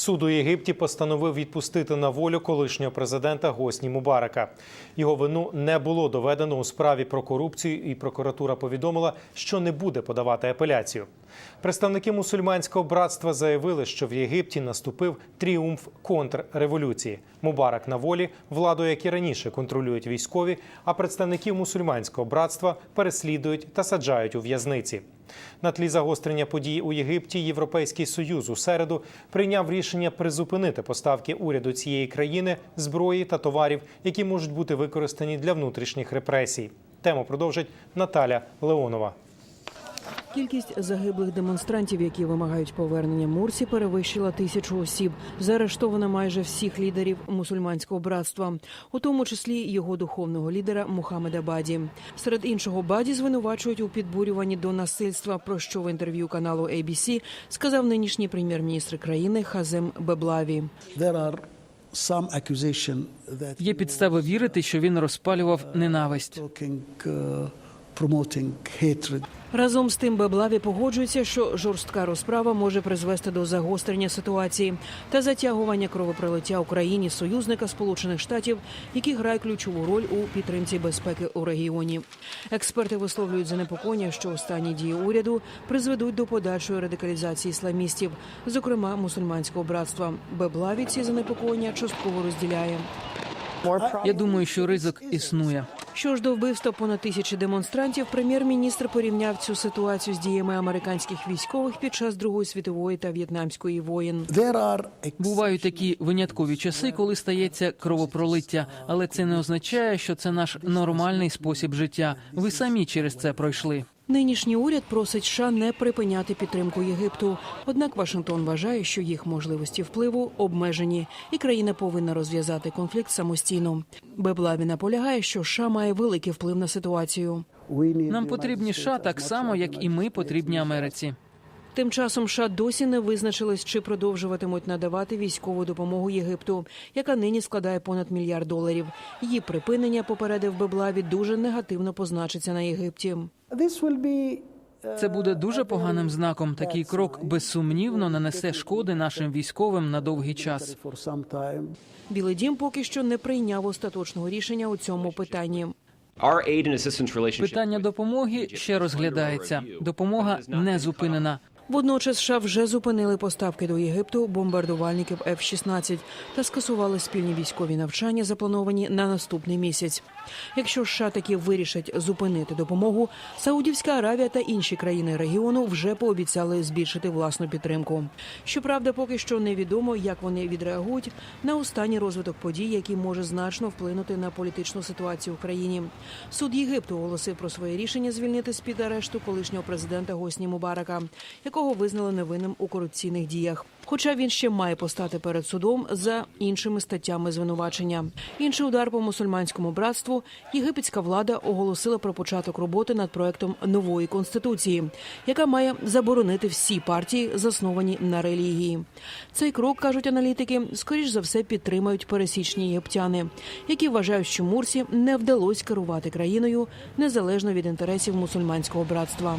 Суд у Єгипті постановив відпустити на волю колишнього президента Госні Мубарака. Його вину не було доведено у справі про корупцію, і прокуратура повідомила, що не буде подавати апеляцію. Представники мусульманського братства заявили, що в Єгипті наступив тріумф контрреволюції. Мубарак на волі, владу, як і раніше, контролюють військові, а представників мусульманського братства переслідують та саджають у в'язниці. На тлі загострення подій у Єгипті Європейський союз у середу прийняв рішення призупинити поставки уряду цієї країни зброї та товарів, які можуть бути використані для внутрішніх репресій. Тему продовжить Наталя Леонова. Кількість загиблих демонстрантів, які вимагають повернення Мурсі, перевищила тисячу осіб. Заарештовано майже всіх лідерів мусульманського братства, у тому числі його духовного лідера Мухаммеда Баді. Серед іншого Баді звинувачують у підбурюванні до насильства. Про що в інтерв'ю каналу ABC сказав нинішній прем'єр-міністр країни Хазем Беблаві. Є підстави вірити, що він розпалював ненависть. Promoting hatred. Разом з тим Беблаві погоджується, що жорстка розправа може призвести до загострення ситуації та затягування кровопролиття Україні союзника Сполучених Штатів, які грає ключову роль у підтримці безпеки у регіоні. Експерти висловлюють занепокоєння, що останні дії уряду призведуть до подальшої радикалізації ісламістів, зокрема мусульманського братства. Беблаві ці занепокоєння частково розділяє. Я думаю, що ризик існує. Що ж до вбивства понад тисячі демонстрантів, прем'єр-міністр порівняв цю ситуацію з діями американських військових під час Другої світової та в'єтнамської воєн. Бувають такі виняткові часи, коли стається кровопролиття, але це не означає, що це наш нормальний спосіб життя. Ви самі через це пройшли. Нинішній уряд просить США не припиняти підтримку Єгипту. Однак Вашингтон вважає, що їх можливості впливу обмежені, і країна повинна розв'язати конфлікт самостійно. Беблаві наполягає, що США має великий вплив на ситуацію. Нам потрібні США так само, як і ми потрібні Америці. Тим часом США досі не визначились, чи продовжуватимуть надавати військову допомогу Єгипту, яка нині складає понад мільярд доларів. Її припинення попередив Беблаві дуже негативно позначиться на Єгипті. This will be uh, Це буде дуже поганим знаком. Такий крок безсумнівно нанесе шкоди нашим військовим на довгий час. Білий дім поки що не прийняв остаточного рішення у цьому питанні. Питання допомоги ще розглядається. Допомога не зупинена. Водночас США вже зупинили поставки до Єгипту бомбардувальників F-16 та скасували спільні військові навчання, заплановані на наступний місяць. Якщо США таки вирішать зупинити допомогу, Саудівська Аравія та інші країни регіону вже пообіцяли збільшити власну підтримку. Щоправда, поки що невідомо, як вони відреагують на останній розвиток подій, який може значно вплинути на політичну ситуацію в країні. Суд Єгипту оголосив про своє рішення звільнити з під арешту колишнього президента Госні Мубарака, якого визнали невинним у корупційних діях. Хоча він ще має постати перед судом за іншими статтями звинувачення. Інший удар по мусульманському братству єгипетська влада оголосила про початок роботи над проектом нової конституції, яка має заборонити всі партії, засновані на релігії. Цей крок кажуть аналітики, скоріш за все підтримають пересічні єгиптяни, які вважають, що Мурсі не вдалося керувати країною незалежно від інтересів мусульманського братства.